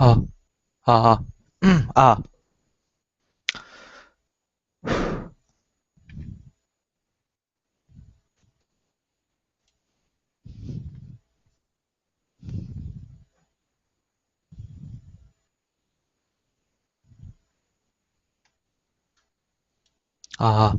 아, 아, 아, 아, 아,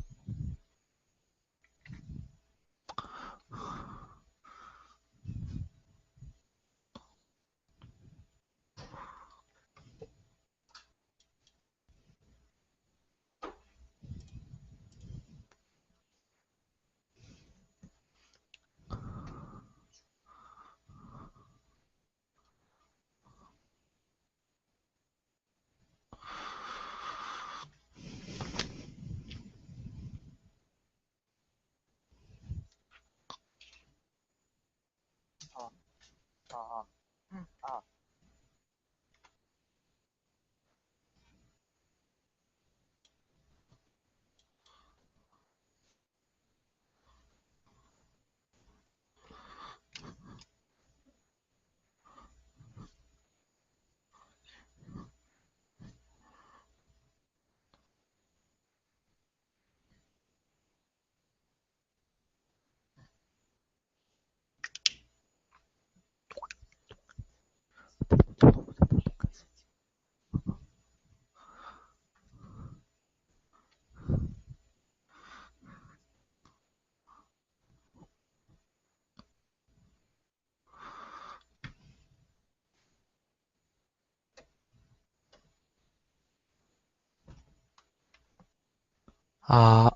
아,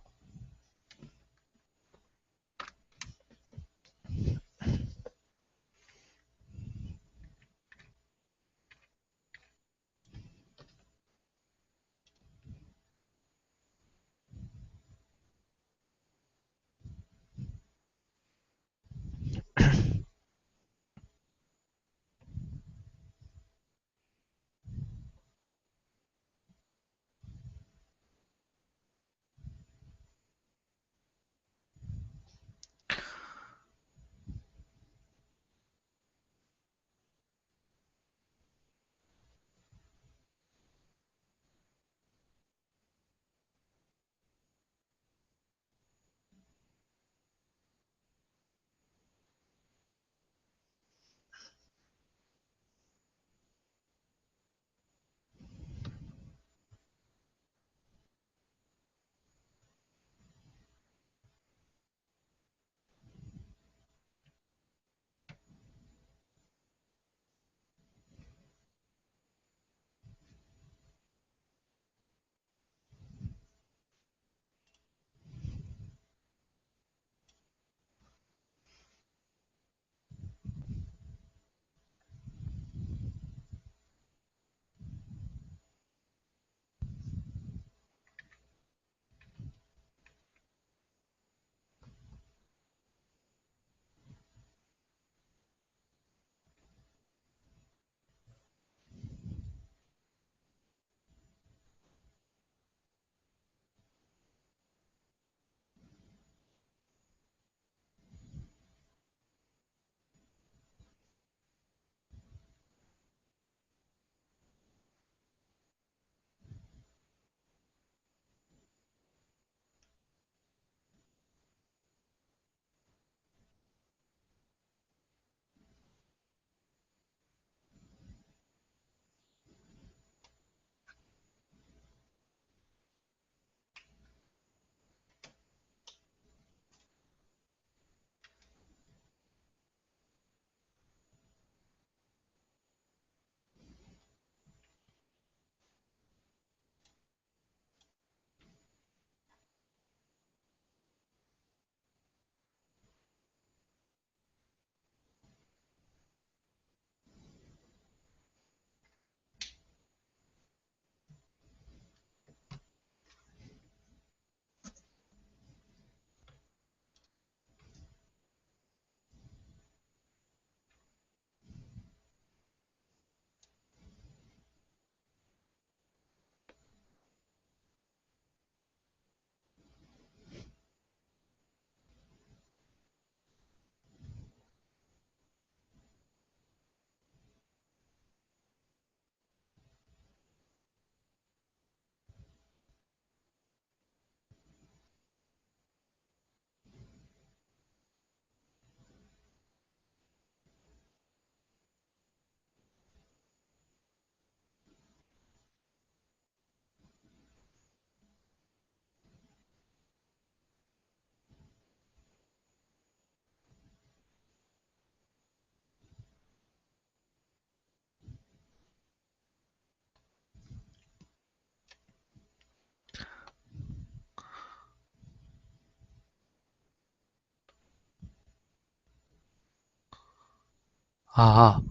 아,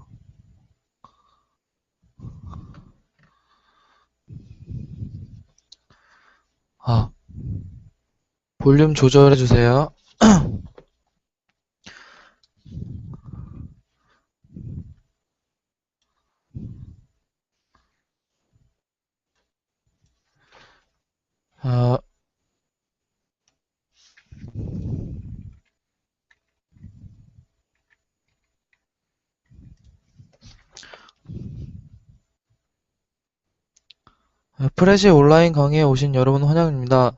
아, 볼륨 조절해 주세요. 프레시 온라인 강의에 오신 여러분 환영입니다.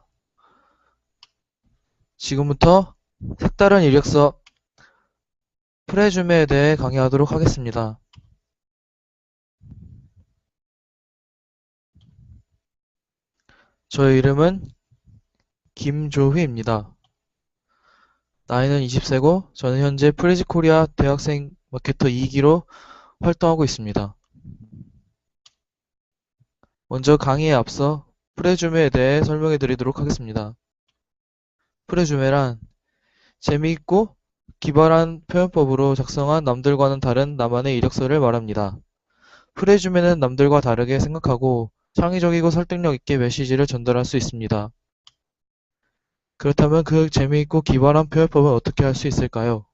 지금부터 색다른 이력서 프레줌에 대해 강의하도록 하겠습니다. 저의 이름은 김조휘입니다. 나이는 20세고 저는 현재 프레지 코리아 대학생 마케터 2기로 활동하고 있습니다. 먼저 강의에 앞서 프레줌에 대해 설명해 드리도록 하겠습니다. 프레줌에란 재미있고 기발한 표현법으로 작성한 남들과는 다른 나만의 이력서를 말합니다. 프레줌에는 남들과 다르게 생각하고 창의적이고 설득력 있게 메시지를 전달할 수 있습니다. 그렇다면 그 재미있고 기발한 표현법은 어떻게 할 수 있을까요?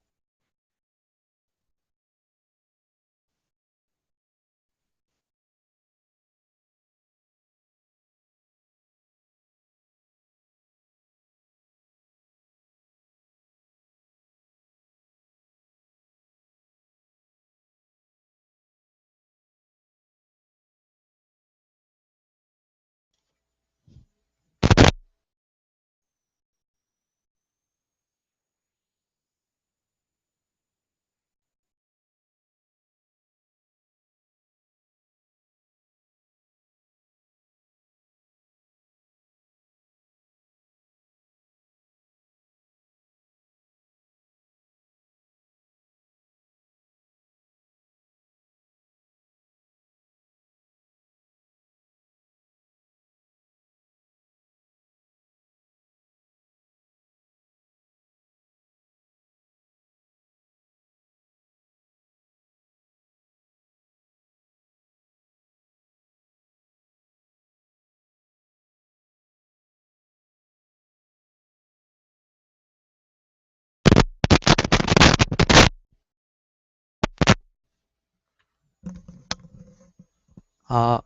아,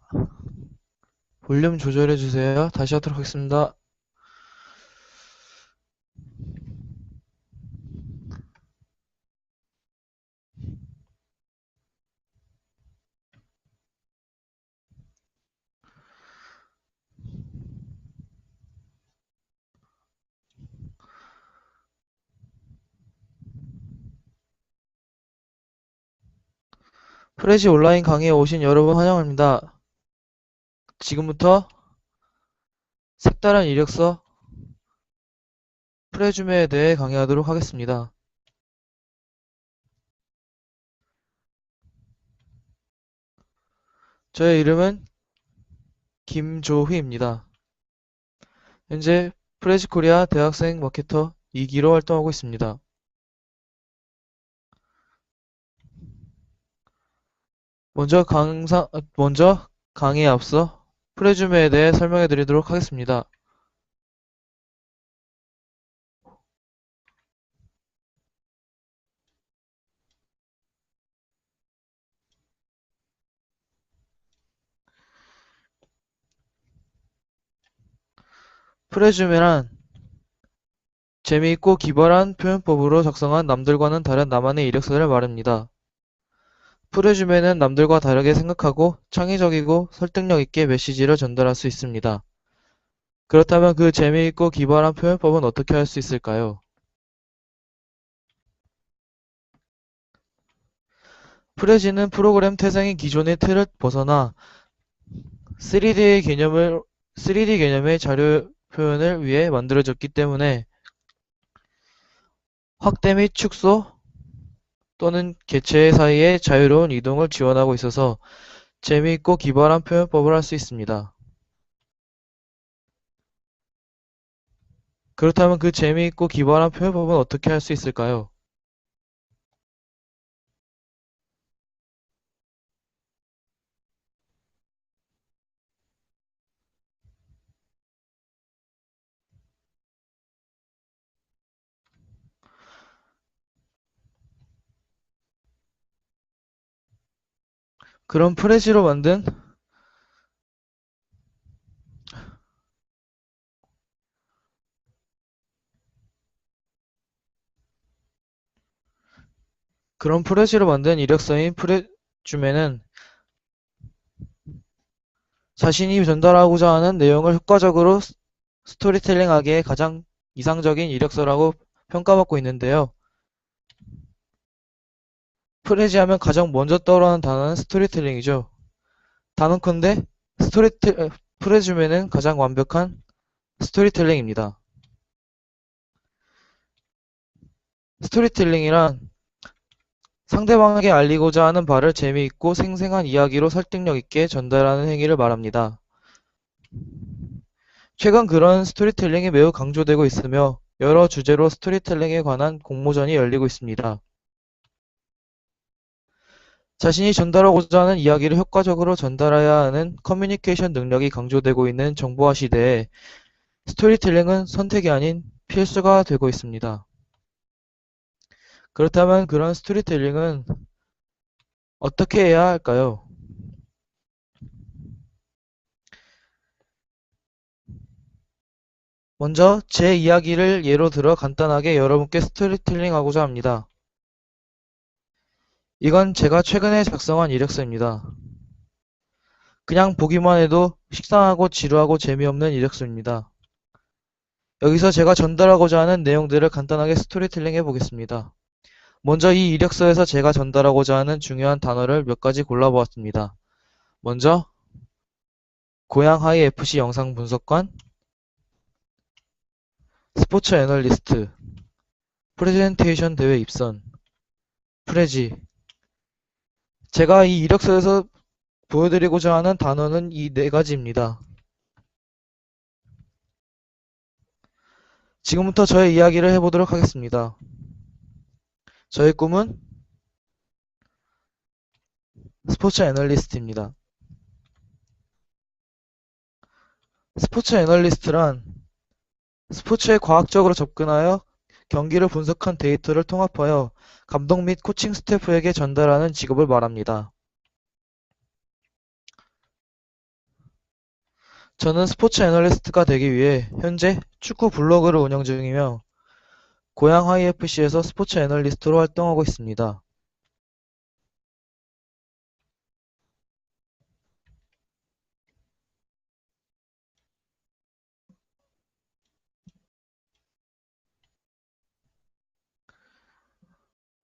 볼륨 조절해 주세요. 다시 하도록 하겠습니다. 프레시 온라인 강의에 오신 여러분 환영합니다. 지금부터 색다른 이력서 프레줌에 대해 강의하도록 하겠습니다. 저의 이름은 김조휘입니다. 현재 프레시 코리아 대학생 마케터 2기로 활동하고 있습니다. 먼저 강사, 먼저 강의에 앞서 프레줌에 대해 설명해 드리도록 하겠습니다. 프레줌이란 재미있고 기발한 표현법으로 작성한 남들과는 다른 나만의 이력서를 말합니다. 프레줌에는 남들과 다르게 생각하고 창의적이고 설득력 있게 메시지를 전달할 수 있습니다. 그렇다면 그 재미있고 기발한 표현법은 어떻게 할 수 있을까요? 프레지는 프로그램 태생의 기존의 틀을 벗어나 3D의 개념을 3D 개념의 자료 표현을 위해 만들어졌기 때문에 확대 및 축소 또는 개체 사이의 자유로운 이동을 지원하고 있어서 재미있고 기발한 표현법을 할 수 있습니다. 그렇다면 그 재미있고 기발한 표현법은 어떻게 할 수 있을까요? 그런 프레지로 만든 그런 프레지로 만든 이력서인 프레줌에는 자신이 전달하고자 하는 내용을 효과적으로 스- 스토리텔링하기에 가장 이상적인 이력서라고 평가받고 있는데요. 프레지 하면 가장 먼저 떠오르는 단어는 스토리텔링이죠. 단언컨대 스토리텔, 프레줌에는 가장 완벽한 스토리텔링입니다. 스토리텔링이란 상대방에게 알리고자 하는 바를 재미있고 생생한 이야기로 설득력 있게 전달하는 행위를 말합니다. 최근 그런 스토리텔링이 매우 강조되고 있으며 여러 주제로 스토리텔링에 관한 공모전이 열리고 있습니다. 자신이 전달하고자 하는 이야기를 효과적으로 전달해야 하는 커뮤니케이션 능력이 강조되고 있는 정보화 시대에 스토리텔링은 선택이 아닌 필수가 되고 있습니다. 그렇다면 그런 스토리텔링은 어떻게 해야 할까요? 먼저 제 이야기를 예로 들어 간단하게 여러분께 스토리텔링 하고자 합니다. 이건 제가 최근에 작성한 이력서입니다. 그냥 보기만 해도 식상하고 지루하고 재미없는 이력서입니다. 여기서 제가 전달하고자 하는 내용들을 간단하게 스토리텔링 해보겠습니다. 먼저 이 이력서에서 제가 전달하고자 하는 중요한 단어를 몇 가지 골라보았습니다. 먼저 고양 하이 FC 영상 분석관, 스포츠 애널리스트, 프레젠테이션 대회 입선, 프레지. 제가 이 이력서에서 보여드리고자 하는 단어는 이 네 가지입니다. 지금부터 저의 이야기를 해보도록 하겠습니다. 저의 꿈은 스포츠 애널리스트입니다. 스포츠 애널리스트란 스포츠에 과학적으로 접근하여 경기를 분석한 데이터를 통합하여 감독 및 코칭 스태프에게 전달하는 직업을 말합니다. 저는 스포츠 애널리스트가 되기 위해 현재 축구 블로그를 운영 중이며 고양 하이FC에서 스포츠 애널리스트로 활동하고 있습니다.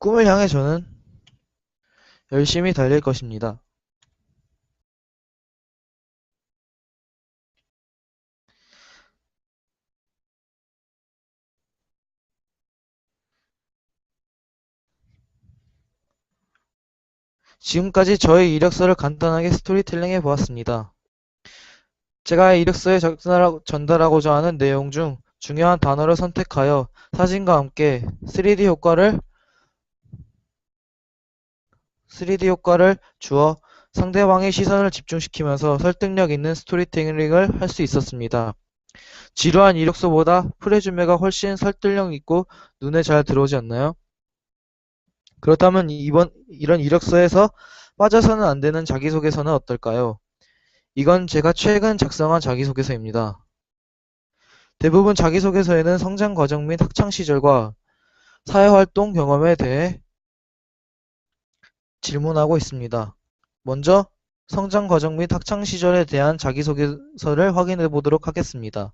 꿈을 향해 저는 열심히 달릴 것입니다. 지금까지 저의 이력서를 간단하게 스토리텔링 해 보았습니다. 제가 이력서에 전달하고- 전달하고자 하는 내용 중 중요한 단어를 선택하여 사진과 함께 3D 효과를 3D 효과를 주어 상대방의 시선을 집중시키면서 설득력 있는 스토리텔링을 할 수 있었습니다. 지루한 이력서보다 프레주메가 훨씬 설득력 있고 눈에 잘 들어오지 않나요? 그렇다면 이번 이런 이력서에서 빠져서는 안 되는 자기소개서는 어떨까요? 이건 제가 최근 작성한 자기소개서입니다. 대부분 자기소개서에는 성장 과정 및 학창 시절과 사회활동 경험에 대해 질문하고 있습니다. 먼저 성장 과정 및 학창 시절에 대한 자기소개서를 확인해 보도록 하겠습니다.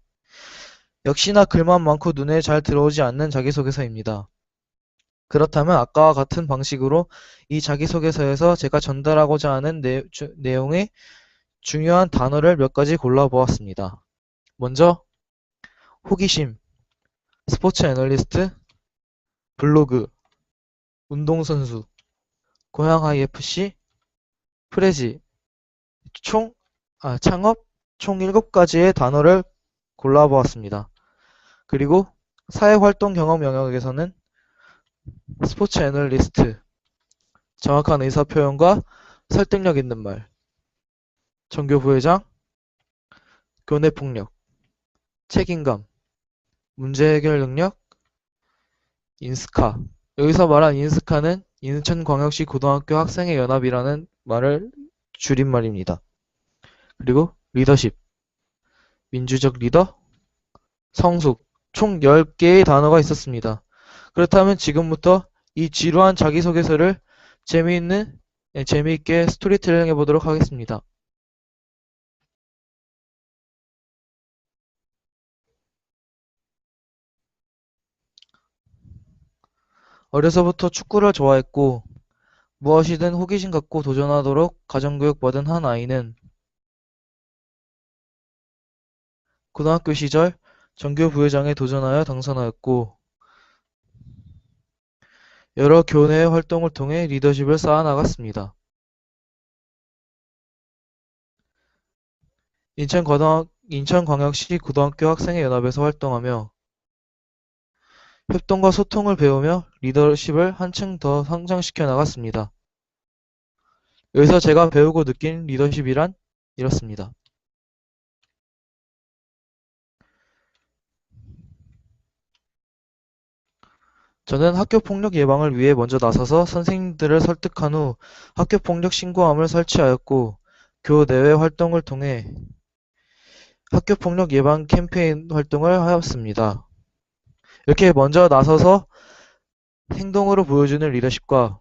역시나 글만 많고 눈에 잘 들어오지 않는 자기소개서입니다. 그렇다면 아까와 같은 방식으로 이 자기소개서에서 제가 전달하고자 하는 내, 주- 내용의 중요한 단어를 몇 가지 골라보았습니다. 먼저 호기심, 스포츠 애널리스트, 블로그, 운동선수, 고양 IFC, 프레지, 총, 아, 창업, 총 7가지의 단어를 골라보았습니다. 그리고 사회활동 경험 영역에서는 스포츠 애널리스트, 정확한 의사표현과 설득력 있는 말, 정교 부회장, 교내 폭력, 책임감, 문제 해결 능력, 인스카. 여기서 말한 인스카는 인천광역시 고등학교 학생의 연합이라는 말을 줄임말입니다. 그리고 리더십, 민주적 리더, 성숙, 총 10개의 단어가 있었습니다. 그렇다면 지금부터 이 지루한 자기소개서를 재미있는, 예, 재미있게 스토리텔링 해보도록 하겠습니다. 어려서부터 축구를 좋아했고, 무엇이든 호기심 갖고 도전하도록 가정교육 받은 한 아이는 고등학교 시절 전교 부회장에 도전하여 당선하였고, 여러 교내 활동을 통해 리더십을 쌓아나갔습니다. 인천광역시 고등학교 학생회 연합에서 활동하며 협동과 소통을 배우며 리더십을 한층 더 성장시켜 나갔습니다. 여기서 제가 배우고 느낀 리더십이란 이렇습니다. 저는 학교 폭력 예방을 위해 먼저 나서서 선생님들을 설득한 후 학교 폭력 신고함을 설치하였고 교 내외 활동을 통해 학교 폭력 예방 캠페인 활동을 하였습니다. 이렇게 먼저 나서서 행동으로 보여주는 리더십과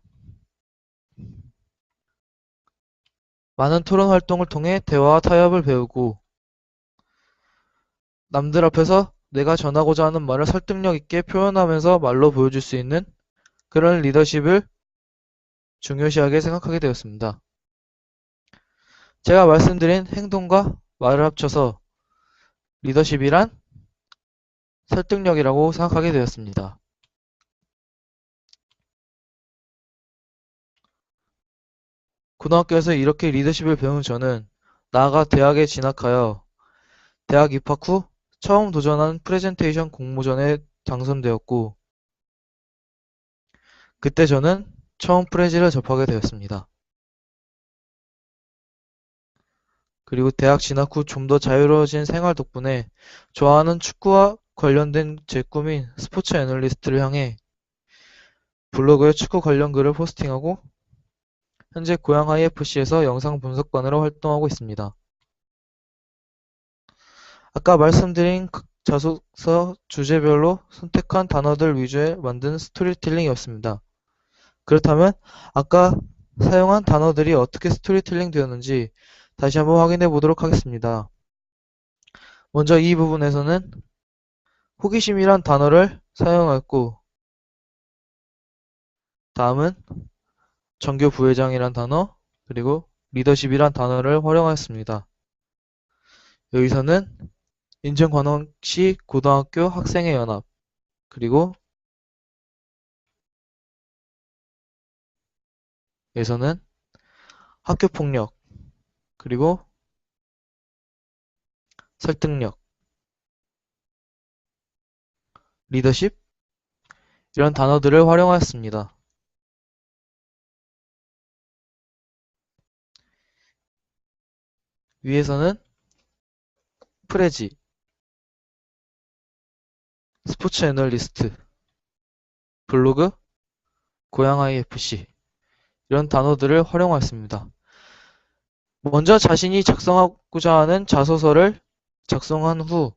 많은 토론 활동을 통해 대화와 타협을 배우고 남들 앞에서 내가 전하고자 하는 말을 설득력 있게 표현하면서 말로 보여줄 수 있는 그런 리더십을 중요시하게 생각하게 되었습니다. 제가 말씀드린 행동과 말을 합쳐서 리더십이란 설득력이라고 생각하게 되었습니다. 고등학교에서 이렇게 리더십을 배운 저는 나아가 대학에 진학하여 대학 입학 후 처음 도전한 프레젠테이션 공모전에 당선되었고 그때 저는 처음 프레지를 접하게 되었습니다. 그리고 대학 진학 후 좀 더 자유로워진 생활 덕분에 좋아하는 축구와 관련된 제 꿈인 스포츠 애널리스트를 향해 블로그에 축구 관련 글을 포스팅하고 현재 고양 IFC에서 영상 분석관으로 활동하고 있습니다. 아까 말씀드린 그 자소서 주제별로 선택한 단어들 위주에 만든 스토리텔링이었습니다. 그렇다면 아까 사용한 단어들이 어떻게 스토리텔링 되었는지 다시 한번 확인해 보도록 하겠습니다. 먼저 이 부분에서는 호기심이란 단어를 사용했고 다음은 전교 부회장이란 단어 그리고 리더십이란 단어를 활용하였습니다. 여기서는 인천관원시 고등학교 학생회 연합 그리고 여기서는 학교폭력 그리고 설득력 리더십 이런 단어들을 활용하였습니다. 위에서는 프레지, 스포츠 애널리스트, 블로그, 고양 IFC 이런 단어들을 활용하였습니다. 먼저 자신이 작성하고자 하는 자소서를 작성한 후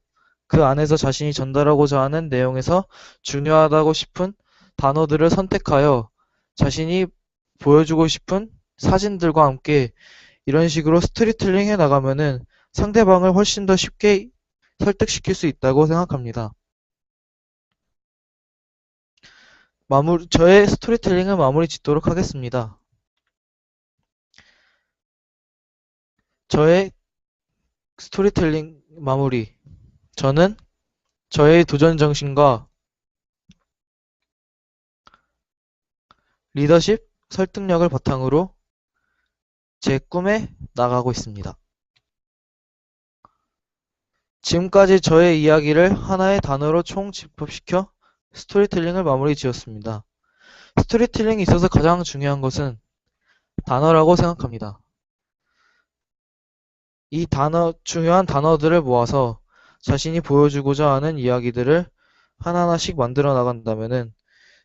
그 안에서 자신이 전달하고자 하는 내용에서 중요하다고 싶은 단어들을 선택하여 자신이 보여주고 싶은 사진들과 함께 이런 식으로 스토리텔링 해 나가면은 상대방을 훨씬 더 쉽게 설득시킬 수 있다고 생각합니다. 마무리, 저의 스토리텔링은 마무리 짓도록 하겠습니다. 저의 스토리텔링 마무리. 저는 저의 도전 정신과 리더십, 설득력을 바탕으로 제 꿈에 나가고 있습니다. 지금까지 저의 이야기를 하나의 단어로 총 집합시켜 스토리텔링을 마무리 지었습니다. 스토리텔링에 있어서 가장 중요한 것은 단어라고 생각합니다. 이 단어, 중요한 단어들을 모아서 자신이 보여주고자 하는 이야기들을 하나하나씩 만들어 나간다면은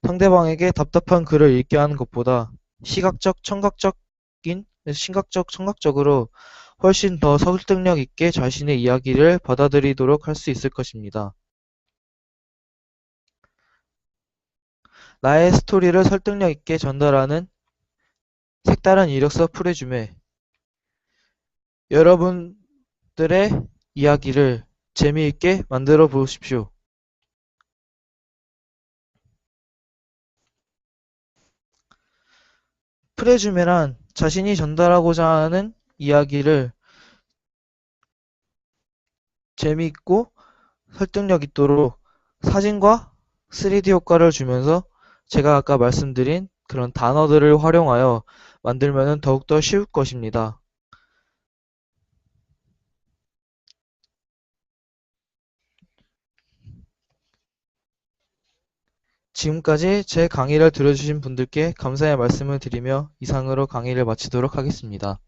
상대방에게 답답한 글을 읽게 하는 것보다 시각적, 청각적인 시각적, 청각적으로 훨씬 더 설득력 있게 자신의 이야기를 받아들이도록 할 수 있을 것입니다. 나의 스토리를 설득력 있게 전달하는 색다른 이력서 프레줌에 여러분들의 이야기를 재미있게 만들어 보십시오. 프레줌에란 자신이 전달하고자 하는 이야기를 재미있고 설득력 있도록 사진과 3D 효과를 주면서 제가 아까 말씀드린 그런 단어들을 활용하여 만들면 더욱더 쉬울 것입니다. 지금까지 제 강의를 들어주신 분들께 감사의 말씀을 드리며 이상으로 강의를 마치도록 하겠습니다.